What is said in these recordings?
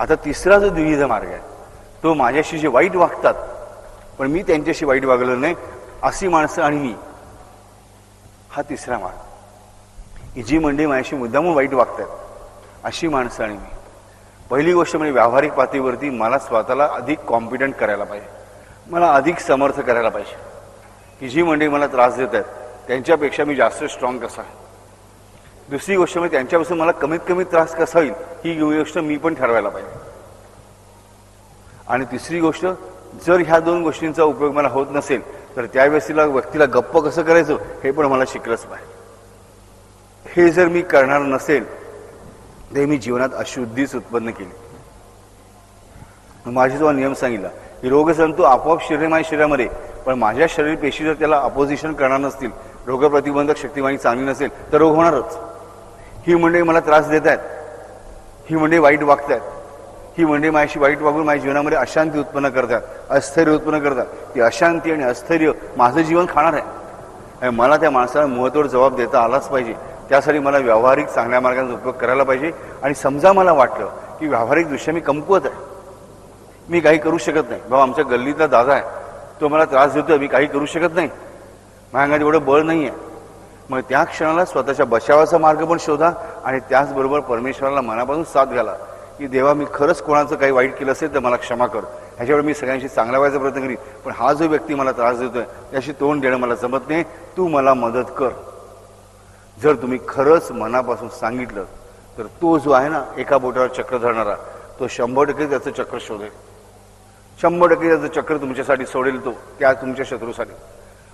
आता तिसरा जो द्विविध मार्ग आहे तो माझ्याशी जे वाईट वागतात पण मी त्यांच्याशी वाईट वागलो नाही अशी माणसं आणि मी हा तिसरा मार्ग. ही जी मंडळी माझ्याशी मुद्दामून वाईट वागतात अशी माणसं आणि मी. पहिली गोष्ट म्हणजे व्यावहारिक पातळीवरती मला स्वतःला अधिक कॉम्पिटंट करायला पाहिजे. मला अधिक समर्थ करायला पाहिजे. की जी मंडळी मला त्रास देत आहेत त्यांच्यापेक्षा मी जास्त स्ट्रॉंग कसा? आहे दुसरी गोष्ट म्हणजे त्यांच्यापासून मला कमीत कमी त्रास कसा होईल ही गोष्ट मी पण ठरवायला पाहिजे. आणि तिसरी गोष्ट जर ह्या दोन गोष्टींचा उपयोग मला होत नसेल तर त्यावेळेसला व्यक्तीला गप्प कसं करायचं हे पण मला शिकलंच पाहिजे. हे जर मी करणार नसेल तर मी जीवनात अशुद्धीच उत्पन्न केली. माझी जो नियम सांगितला की रोगजंतू आपोआप शरीर माझ्या शरीरामध्ये पण माझ्या शरीर पेशी जर त्याला अपोजिशन करणार नसतील रोगप्रतिबंधक शक्ती माझी चांगली नसेल तर रोग होणारच. ही मंडळी मला त्रास देत आहेत. ही मंडळी वाईट वागत आहेत ही मंडळी माझ्याशी वाईट वागून माझ्या जीवनामध्ये अशांती उत्पन्न करतात अस्थैर्य उत्पन्न करतात. ती अशांती आणि अस्थैर्य माझं जीवन खाणार आहे. आणि मला त्या माणसाला मुहतोड जबाब देता आलाच पाहिजे. त्यासाठी मला व्यावहारिक चांगल्या मार्गाचा उपयोग करायला पाहिजे. आणि समजा मला वाटलं की व्यावहारिकदृष्ट्या मी कमकुवत आहे. मी काही करू शकत नाही. बाबा आमच्या गल्लीतला दादा आहे. तो मला त्रास देतोय. मी काही करू शकत नाही. माझ्या अंगात एवढं बळ नाही आहे मग त्या क्षणाला स्वतःच्या बचावाचा मार्ग पण शोधा आणि त्याचबरोबर परमेश्वराला मनापासून साथ घाला की देवा मी खरंच कोणाचं काही वाईट केलं असेल तर मला क्षमा कर. ह्याच्यावर मी सगळ्यांशी चांगला व्हायचा प्रयत्न करीन. पण हा जो व्यक्ती मला त्रास देतोय त्याशी तोंड देणं मला जमत नाही. तू मला मदत कर. जर तुम्ही खरंच मनापासून सांगितलं तर तो जो आहे ना एका बोटावर चक्र धरणारा तो शंभर टक्के त्याचं चक्र शोधेल. शंभर टक्के त्याचं चक्र तुमच्यासाठी सोडेल तो त्या तुमच्या शत्रूसाठी.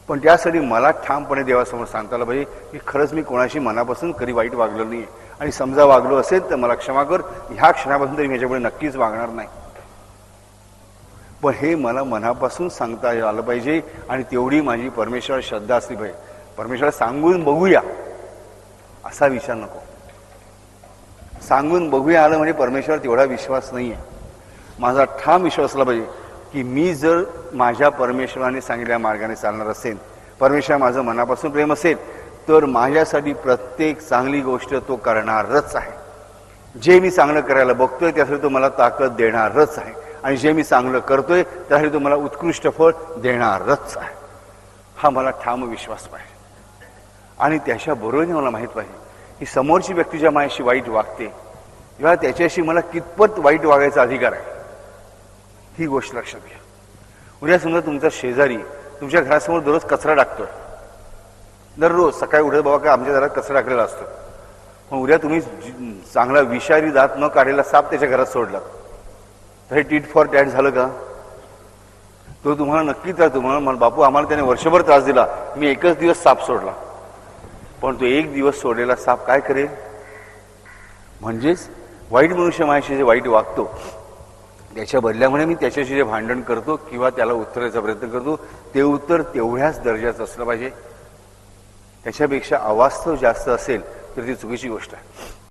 पण त्यासाठी मला ठामपणे देवासमोर सांगता आलं पाहिजे की खरंच मी कोणाशी मनापासून कधी वाईट वागलो नाही आणि समजा वागलो असेल तर मला क्षमा कर. ह्या क्षणापासून तरी मी ह्याच्यापुढे नक्कीच वागणार नाही. पण हे मला मनापासून सांगता आलं पाहिजे आणि तेवढी माझी परमेश्वर श्रद्धा असली पाहिजे. परमेश्वर सांगून बघूया. असा विचार नको. सांगून बघूया आलं म्हणजे परमेश्वर तेवढा विश्वास नाही आहे माझा ठाम विश्वास असला पाहिजे. की मी जर माझ्या परमेश्वराने सांगितलेल्या मार्गाने चालणार असेल परमेश्वर माझं मनापासून प्रेम असेल तर माझ्यासाठी प्रत्येक चांगली गोष्ट तो करणारच आहे. जे मी चांगलं करायला बघतोय त्यासाठी तो मला ताकद देणारच आहे. आणि जे मी चांगलं करतोय त्यासाठी तो मला उत्कृष्ट फळ देणारच आहे. हा मला ठाम विश्वास पाहिजे. आणि त्याच्या बरोबरीने मला माहीत पाहिजे की समोरची व्यक्ती ज्या माझ्याशी वाईट वागते किंवा त्याच्याशी मला कितपत वाईट वागायचा अधिकार आहे ही गोष्ट लक्षात घ्या. उद्या समजा तुमचा शेजारी तुमच्या घरासमोर दररोज कचरा टाकतोय. दररोज सकाळी उठत बाबा काय आमच्या घरात कचरा टाकलेला असतो. मग उद्या तुम्ही चांगला विषारी दात न काढलेला साप त्याच्या घरात सोडला. तर हे टीट फॉर टॅट झालं का? तो तुम्हाला नक्की त्रास तुम्हाला बापू आम्हाला त्याने वर्षभर त्रास दिला. मी एकच दिवस साप सोडला. पण तो एक दिवस सोडलेला साप काय करेल? म्हणजेच वाईट मनुष्य माझ्याशी जे वाईट वागतो त्याच्या बदल्यामुळे मी त्याच्याशी जे भांडण करतो किंवा त्याला उत्तराचा प्रयत्न करतो ते उत्तर तेवढ्याच दर्जाचं असलं पाहिजे. त्याच्यापेक्षा अवास्तव जास्त असेल तर ती चुकीची गोष्ट आहे.